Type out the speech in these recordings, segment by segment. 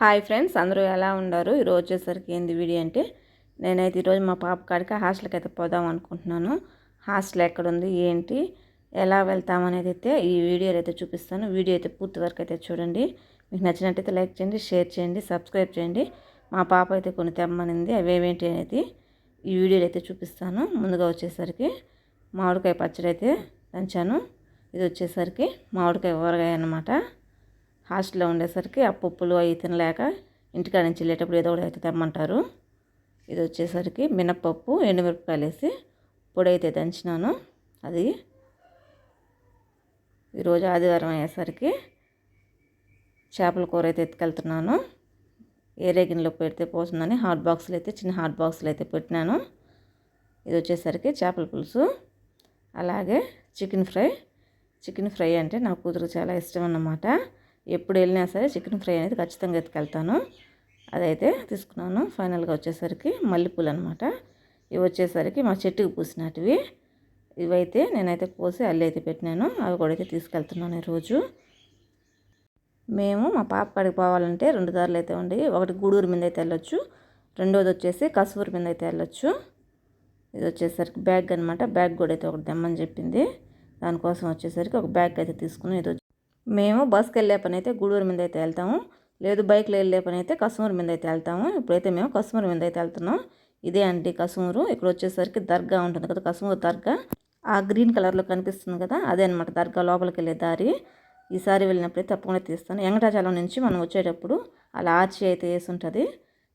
Hi friends అందరూ ఎలా ఉన్నారు? ఈరోజు వచ్చేసరికి ఏంది వీడియో అంటే నేనైతే ఈరోజు మా పాప కాడికి హాస్టల్కి అయితే పోదాం అనుకుంటున్నాను. హాస్టల్ ఎక్కడ ఉంది ఏంటి ఎలా వెళ్తామనేది అయితే ఈ వీడియోలో అయితే చూపిస్తాను. వీడియో అయితే పూర్తి వరకు అయితే చూడండి. మీకు నచ్చినట్టయితే లైక్ చేయండి షేర్ చేయండి సబ్స్క్రైబ్ చేయండి. మా పాప అయితే కొన్ని తెమ్మనింది అవేవేంటి అనేది ఈ వీడియోలో అయితే చూపిస్తాను. ముందుగా వచ్చేసరికి మామిడికాయ పచ్చడి అయితే దంచాను. ఇది వచ్చేసరికి మామిడికాయ ఊరగాయ అన్నమాట. హాస్టల్లో ఉండేసరికి ఆ పప్పులు అవి తినలేక ఇంటికాడ నుంచి వెళ్ళేటప్పుడు ఏదో ఒకటి అయితే తెమ్మంటారు. ఇది వచ్చేసరికి మినప్పప్పు ఎండుమిరపకాయలు వేసి పొడి అయితే దంచినాను. అది ఈరోజు ఆదివారం అయ్యేసరికి చేపల కూర అయితే ఎత్తుకెళ్తున్నాను. ఏరే గిన్నెలో పెడితే పోతుందని హాట్ బాక్సులు అయితే చిన్న హాట్ బాక్సులు అయితే పెట్టినాను. ఇది వచ్చేసరికి చేపల పులుసు అలాగే చికెన్ ఫ్రై. చికెన్ ఫ్రై అంటే నా కూతురు చాలా ఇష్టం అన్నమాట. ఎప్పుడు వెళ్ళినా సరే చికెన్ ఫ్రై అనేది ఖచ్చితంగా ఎత్తుకెళ్తాను. అదైతే తీసుకున్నాను. ఫైనల్గా వచ్చేసరికి మల్లెపూలు అనమాట ఇవి వచ్చేసరికి మా చెట్టుకు పూసినటివి. ఇవైతే నేనైతే కోసి అల్లి అయితే పెట్టినాను. అవి కూడా అయితే తీసుకెళ్తున్నాను ఈరోజు. మేము మా పాప కాడికి పోవాలంటే రెండు దారులు అయితే ఉండి ఒకటి గూడూరు మీద అయితే వెళ్ళొచ్చు రెండోది వచ్చేసి కసూరు మీద అయితే వెళ్ళొచ్చు. ఇది వచ్చేసరికి బ్యాగ్ అనమాట బ్యాగ్ కూడా అయితే ఒకటి తెమ్మని చెప్పింది. దానికోసం వచ్చేసరికి ఒక బ్యాగ్ అయితే తీసుకున్నాం ఇది మేము బస్కి వెళ్ళే పని అయితే గూడూరు మీద అయితే వెళ్తాము. లేదు బైక్లో వెళ్ళే పని అయితే కసుమూరు మీద అయితే వెళ్తాము. ఇప్పుడైతే మేము కసుమూరు మీద అయితే వెళ్తున్నాం. ఇదే అండి కసుమూరు. ఇక్కడ వచ్చేసరికి దర్గా ఉంటుంది కదా కసుమూరు దర్గా. ఆ గ్రీన్ కలర్లో కనిపిస్తుంది కదా అదే అనమాట దర్గా లోపలికి వెళ్ళే దారి. ఈసారి వెళ్ళినప్పుడు తప్పకుండా తీస్తాను. వెంకటాచలం నుంచి మనం వచ్చేటప్పుడు అలా ఆర్చి అయితే వేసి ఉంటుంది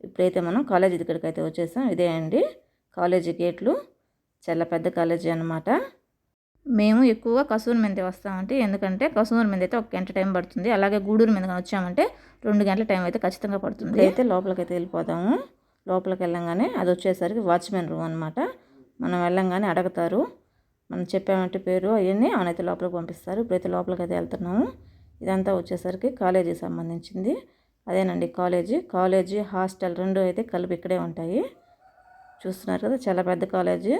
ఇప్పుడైతే మనం కాలేజీ దగ్గరికి అయితే వచ్చేసాం. ఇదే అండి కాలేజీ గేట్లు. చాలా పెద్ద కాలేజీ అనమాట మేము ఎక్కువగా కసూరు మెంతి వస్తామంటే ఎందుకంటే కసూరు మీద అయితే ఒక గంట టైం పడుతుంది. అలాగే గూడూరు మీద వచ్చామంటే రెండు గంటల టైం అయితే ఖచ్చితంగా పడుతుంది. అయితే లోపలికి అయితే వెళ్ళిపోతాము లోపలికి వెళ్ళంగానే అది వచ్చేసరికి వాచ్మెన్ రూమ్ అనమాట మనం వెళ్ళంగానే అడుగుతారు. మనం చెప్పామంటే పేరు అవన్నీ ఆనైతే లోపలికి పంపిస్తారు. ఇప్పుడైతే లోపలికి అయితే వెళ్తున్నాము. ఇదంతా వచ్చేసరికి కాలేజీకి సంబంధించింది. అదేనండి కాలేజీ. కాలేజీ హాస్టల్ రెండు అయితే కలిపి ఇక్కడే ఉంటాయి. చూస్తున్నారు కదా చాలా పెద్ద కాలేజీ.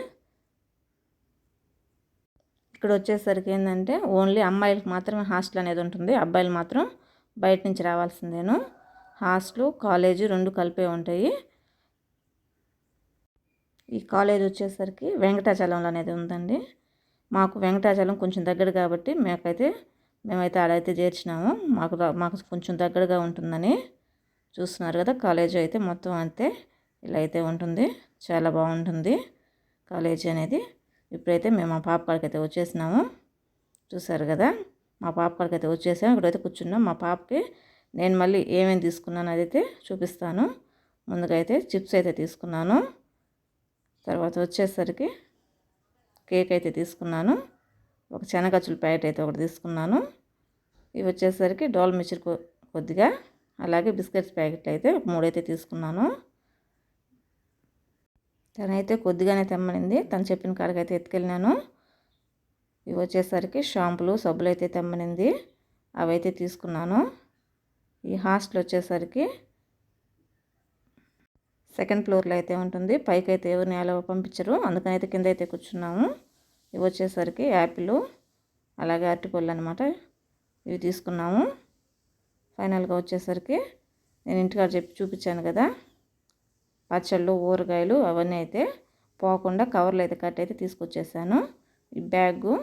ఇక్కడ వచ్చేసరికి ఏంటంటే ఓన్లీ అమ్మాయిలకు మాత్రమే హాస్టల్ అనేది ఉంటుంది. అబ్బాయిలు మాత్రం బయట నుంచి రావాల్సిందేను. హాస్టల్ కాలేజీ రెండు కలిపే ఉంటాయి. ఈ కాలేజ్ వచ్చేసరికి వెంకటాచలంలో అనేది ఉందండి. మాకు వెంకటాచలం కొంచెం దగ్గర కాబట్టి మేకైతే మేమైతే ఆడైతే చేర్చినాము. మాకు మాకు కొంచెం దగ్గరగా ఉంటుందని చూస్తున్నారు కదా. కాలేజీ అయితే మొత్తం అంతే ఇలా అయితే ఉంటుంది. చాలా బాగుంటుంది కాలేజీ అనేది. ఇప్పుడైతే మేము మా పాప కాడికి అయితే వచ్చేసినాము. చూసారు కదా? మా పాప కాడికి అయితే వచ్చేసాము. ఇక్కడైతే కూర్చున్నాం. మా పాపకి నేను మళ్ళీ ఏమేమి తీసుకున్నాను అదైతే చూపిస్తాను. ముందుగా అయితే చిప్స్ అయితే తీసుకున్నాను. తర్వాత వచ్చేసరికి కేక్ అయితే తీసుకున్నాను. ఒక శనగచ్చుల ప్యాకెట్ అయితే ఒకటి తీసుకున్నాను. ఇవి వచ్చేసరికి డోల్ మిక్చర్ కొద్దిగా అలాగే బిస్కెట్స్ ప్యాకెట్లు అయితే మూడైతే తీసుకున్నాను. తనైతే కొద్దిగానే తెమ్మనింది. తను చెప్పిన కాడికి అయితే ఎత్తుకెళ్ళినాను. ఇవి వచ్చేసరికి షాంపులు సబ్బులు అయితే తెమ్మనింది. అవైతే తీసుకున్నాను. ఈ హాస్టల్ వచ్చేసరికి సెకండ్ ఫ్లోర్లో అయితే ఉంటుంది. పైకి అయితే ఎవరిని అలా పంపించరు. అందుకని అయితే కింద అయితే కూర్చున్నాము. ఇవి వచ్చేసరికి యాపిల్ అలాగే అరటిపళ్ళు అనమాట ఇవి తీసుకున్నాము. ఫైనల్గా వచ్చేసరికి నేను ఇంటికాడ చెప్పి చూపించాను కదా. పచ్చళ్ళు ఊరగాయలు అవన్నీ అయితే పోకుండా కవర్లు అయితే కట్ అయితే తీసుకొచ్చేసాను. ఈ బ్యాగు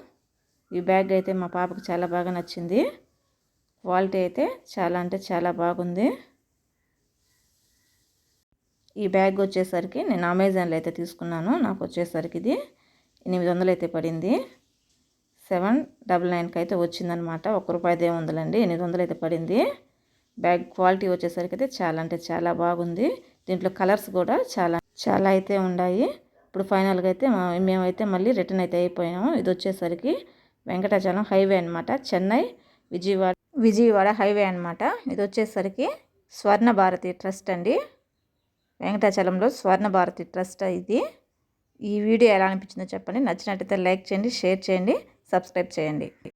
ఈ బ్యాగ్ అయితే మా పాపకు చాలా బాగా నచ్చింది. క్వాలిటీ అయితే చాలా అంటే చాలా బాగుంది. ఈ బ్యాగ్ వచ్చేసరికి నేను అమెజాన్లో అయితే తీసుకున్నాను. నాకు వచ్చేసరికి ఇది ఎనిమిది వందలు అయితే పడింది. సెవెన్ డబల్ నైన్కి అయితే వచ్చిందనమాట. ఒక్క రూపాయిదే ఉందండి ఎనిమిది వందలు అయితే పడింది. బ్యాగ్ క్వాలిటీ వచ్చేసరికి అయితే చాలా అంటే చాలా బాగుంది. దీంట్లో కలర్స్ కూడా చాలా చాలా అయితే ఉన్నాయి ఇప్పుడు ఫైనల్గా అయితే మేమైతే మళ్ళీ రిటర్న్ అయితే అయిపోయాము. ఇది వచ్చేసరికి వెంకటాచలం హైవే అనమాట చెన్నై విజయవాడ విజయవాడ హైవే అనమాట ఇది వచ్చేసరికి స్వర్ణ భారతి ట్రస్ట్ అండి. వెంకటాచలంలో స్వర్ణ భారతి ట్రస్ట్ ఇది. ఈ వీడియో ఎలా అనిపించిందో చెప్పండి. నచ్చినట్టయితే లైక్ చేయండి షేర్ చేయండి సబ్స్క్రైబ్ చేయండి.